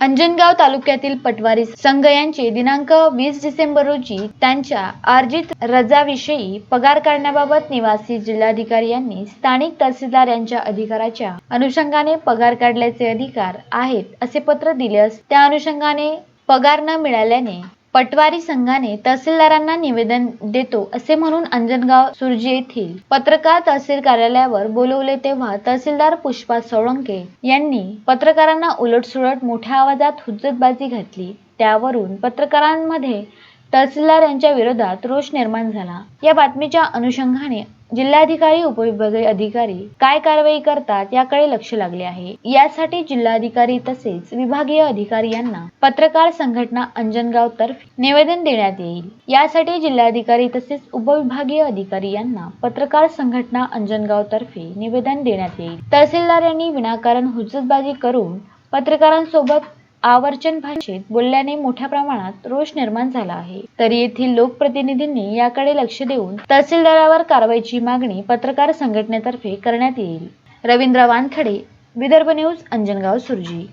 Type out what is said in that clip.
अंजनगाव तालुक्यातील पटवारी संघ यांचे दिनांक वीस डिसेंबर रोजी त्यांच्या अर्जित रजाविषयी पगार काढण्याबाबत निवासी जिल्हाधिकारी यांनी स्थानिक तहसीलदार यांच्या अधिकाराच्या अनुषंगाने पगार काढल्याचे अधिकार आहेत असे पत्र दिले त्या अनुषंगाने पगार न मिळाल्याने पटवारी संघाने तहसीलदारांना निवेदन देतो असे म्हणून अंजनगाव सुरजी येथील पत्रकार तहसील कार्यालयावर बोलवले तेव्हा तहसीलदार पुष्पा सोळंके यांनी पत्रकारांना उलटसुलट मोठ्या आवाजात हुज्जतबाजी घातली. त्यावरून पत्रकारांमध्ये तहसीलदार यांच्या विरोधात रोष निर्माण झाला. या बातमीच्या अनुषंगाने जिल्हाधिकारी उपविभागीय अधिकारी काय कारवाई करतात याकडे लक्ष लागले आहे. यासाठी जिल्हाधिकारी तसेच विभागीय अधिकारी यांना पत्रकार संघटना अंजनगाव तर्फे निवेदन देण्यात येईल. यासाठी जिल्हाधिकारी तसेच उपविभागीय अधिकारी यांना पत्रकार संघटना अंजनगाव तर्फे निवेदन देण्यात येईल. तहसीलदार यांनी विनाकारण हुजतबाजी करून पत्रकारांसोबत आवर्चन भाषेत बोलल्याने मोठ्या प्रमाणात रोष निर्माण झाला आहे. तरी येथील लोकप्रतिनिधींनी याकडे लक्ष देऊन तहसीलदारावर कारवाईची मागणी पत्रकार संघटनेतर्फे करण्यात येईल. रवींद्र वानखडे विदर्भ न्यूज अंजनगाव सुरजी.